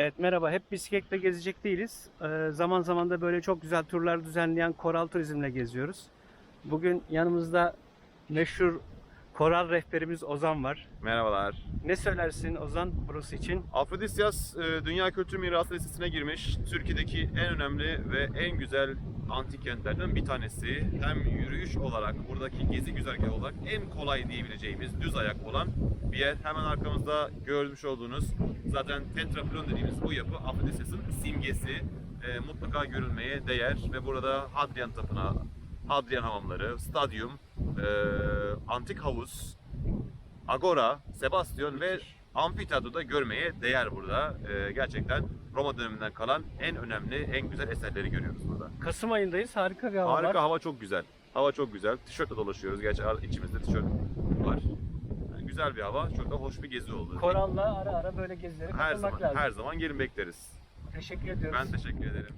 Evet merhaba. Hep bisikletle gezecek değiliz. Ee, zaman zaman da böyle çok güzel turlar düzenleyen Koral Turizm'le geziyoruz. Bugün yanımızda meşhur koral rehberimiz Ozan var. Merhabalar. Ne söylersin Ozan burası için? Afrodisyas e, Dünya Kültür Mirası listesine girmiş. Türkiye'deki en önemli ve en güzel antik kentlerden bir tanesi. Hem yürüyüş olarak, buradaki gezi güzergahı olarak en kolay diyebileceğimiz düz ayak olan bir yer. Hemen arkamızda görmüş olduğunuz zaten Tetrapilon dediğimiz bu yapı Afrodisyas'ın simgesi. E, mutlaka görülmeye değer ve burada Hadrian Tapınağı, Hadrian hamamları, stadyum, e, antik havuz, Agora, Sebastian ve Amfiteyatro'da görmeye değer burada. Ee, gerçekten Roma döneminden kalan en önemli, en güzel eserleri görüyoruz burada. Kasım ayındayız. Harika bir hava Harika, var. hava çok güzel. Hava çok güzel. Tişörtle dolaşıyoruz. Gerçi içimizde tişört var. Güzel bir hava, çok da hoş bir gezi oldu. Koralla ara ara böyle gezilere her katılmak zaman, lazım. her zaman gelin bekleriz. Teşekkür ediyoruz. Ben teşekkür ederim.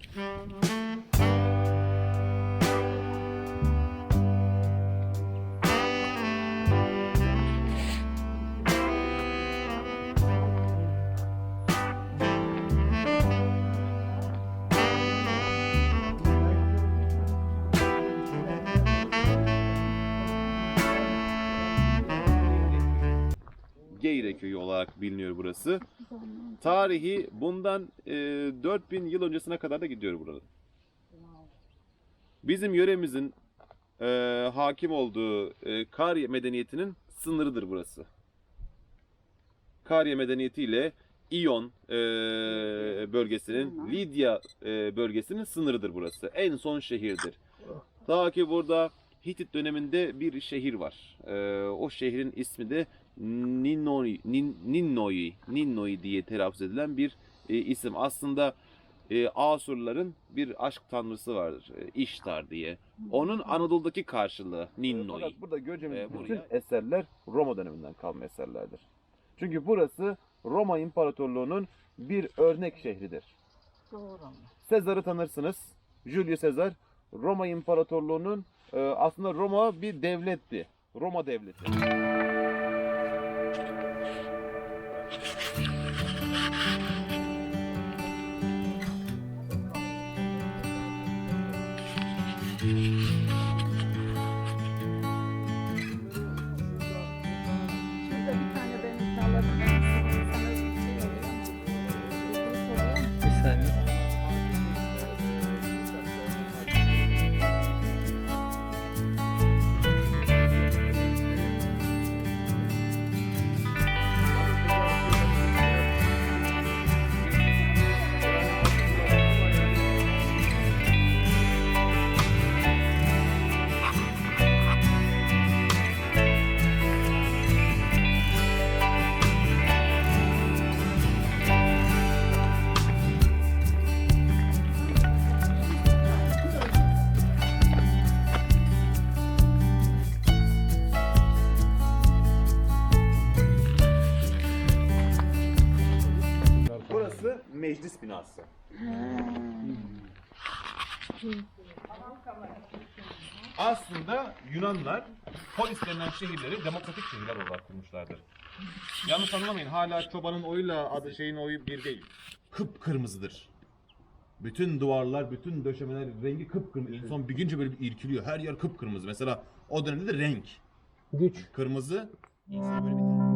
Geyre köyü olarak biliniyor burası. Tarihi bundan e, 4000 yıl öncesine kadar da gidiyor burada. Bizim yöremizin e, hakim olduğu e, Karya medeniyetinin sınırıdır burası. Karya medeniyetiyle İyon e, bölgesinin, Lidya e, bölgesinin sınırıdır burası. En son şehirdir. Ta ki burada Hitit döneminde bir şehir var. E, o şehrin ismi de Ninnoi, Nin, Ninnoi, Ninnoi diye telaffuz edilen bir e, isim. Aslında e, Asurların bir aşk tanrısı vardır. E, İştar diye. Onun Anadolu'daki karşılığı Ninnoi. Fakat burada göreceğimiz Ee, bütün eserler Roma döneminden kalma eserlerdir. Çünkü burası Roma İmparatorluğu'nun bir örnek şehridir. Doğru. Sezar'ı tanırsınız. Julius Sezar Roma İmparatorluğu'nun e, aslında Roma bir devletti. Roma devleti. Mm-hmm. Burası meclis binası. Aslında Yunanlar polis denilen şehirleri demokratik şehirler olarak kurmuşlardır. Yanlış anlamayın hala çobanın oyuyla adı şeyin oyu bir değil. Kıpkırmızıdır. Bütün duvarlar, bütün döşemeler rengi kıpkırmızı. İnsan bir günce böyle bir irkiliyor. Her yer kıpkırmızı. Mesela o dönemde de renk. Güç. Kırmızı. İnsan böyle bir